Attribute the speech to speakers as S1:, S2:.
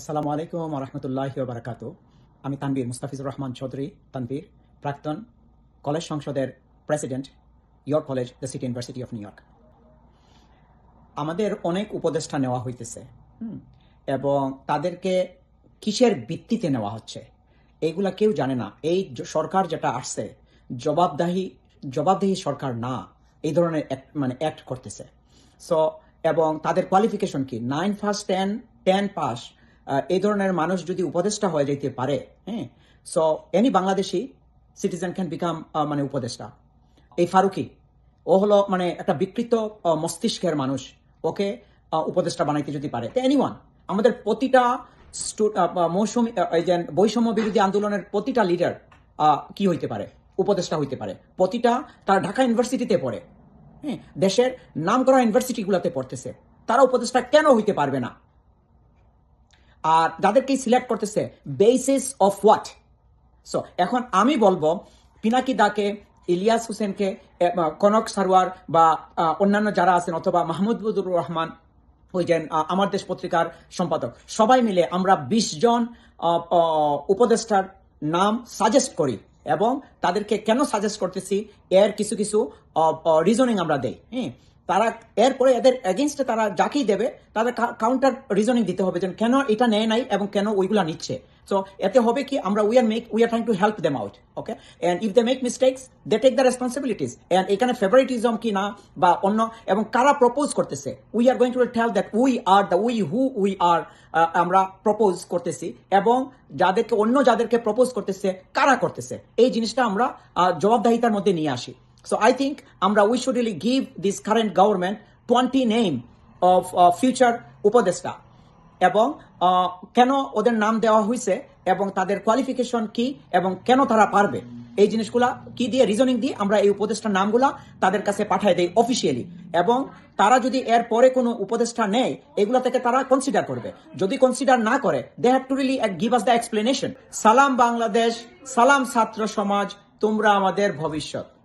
S1: আসসালামু আলাইকুম রহমতুল্লাহ বারাকাতু আমি তানবীর মুস্তাফিজুর রহমান চৌধুরী তানবীর প্রাক্তন কলেজ সংসদের president York college, the city university of New York. আমাদের অনেক উপদেষ্টা নেওয়া হইতেছে এবং তাদেরকে কিসের ভিত্তিতে নেওয়া হচ্ছে এইগুলা কেউ জানে না। এই সরকার যেটা আসছে, জবাবদাহি, জবাবদেহি সরকার না, এই ধরনের মানে অ্যাক্ট করতেছে। সো এবং তাদের কোয়ালিফিকেশন কি? Nine first ten ten pass এই ধরনের মানুষ যদি উপদেষ্টা হয়ে যেতে পারে হ্যাঁ so any Bangladeshi citizen can become মানে উপদেষ্টা। এই ফারুকি, ও হলো মানে একটা বিকৃত মস্তিষ্কের মানুষ, ওকে উপদেষ্টা বানাইতে যদি পারে। এনিওয়ান আমাদের প্রতিটা মৌসুমী বৈষম্য বিরোধী আন্দোলনের প্রতিটা লিডার কি হইতে পারে? উপদেষ্টা হইতে পারে। প্রতিটা তার ঢাকা ইউনিভার্সিটিতে পড়ে হ্যাঁ দেশের নাম করা ইউনিভার্সিটিগুলোতে পড়তেছে। তারা উপদেষ্টা কেন হইতে পারবে না? আর যাদেরকে সিলেক্ট করতেছে বেসিস অফ হোয়াট সো এখন আমি বলব পিনাকি দাকে ইলিয়াস হোসেনকে কনক সারোয়ার বা অন্যান্য যারা আছেন অথবা মাহমুদুর রহমান ওই যে আমার দেশ পত্রিকার সম্পাদক সবাই মিলে আমরা বিশ জন আ, আ, উপদেষ্টার নাম সাজেস্ট করি এবং তাদেরকে কেন সাজেস্ট করতেছি? এর কিছু কিছু রিজনিং আমরা দেই হ্যাঁ? তারা এরপরে এদের এগেনস্টে তারা যাকেই দেবে, তাদের কাউন্টার রিজনিং দিতে হবে যে কেন এটা নেয় নাই এবং কেন ওইগুলা নিচ্ছে। সো এতে হবে কি আমরা we are make we are trying to help them out okay and if they make mistakes they take the responsibilities and এখানে ফেভারিটিজম কি না বা অন্য, এবং কারা প্রপোজ করতেছে? We are going to tell that we are the we who we are আমরা propose করতেছি। এবং যাদেরকে, অন্য যাদেরকে প্রপোজ করতেছে, কারা করতেছে? এই জিনিসটা আমরা জবাবদাহিতার মধ্যে নিয়ে আসি। So I think আমরা we should really give this current government 20 name of uh, future উপদেষ্টা। এবং আহ, কেন ওদের নাম দেওয়া হয়েছে এবং তাদের কোয়ালিফিকেশন কি এবং কেন তারা পারবে? এই জিনিসগুলা কি দিয়ে রিজনিং দিয়ে আমরা এই উপদেষ্টার নামগুলা তাদের কাছে পাঠাই দেই অফিসিয়ালি এবং তারা যদি এর পরে কোনো উপদেষ্টা নেয় এগুলা থেকে তারা কনসিডার করবে। যদি কনসিডার না করে they have to really give us the explanation সালাম বাংলাদেশ সালাম ছাত্র সমাজ তোমরা আমাদের ভবিষ্যৎ।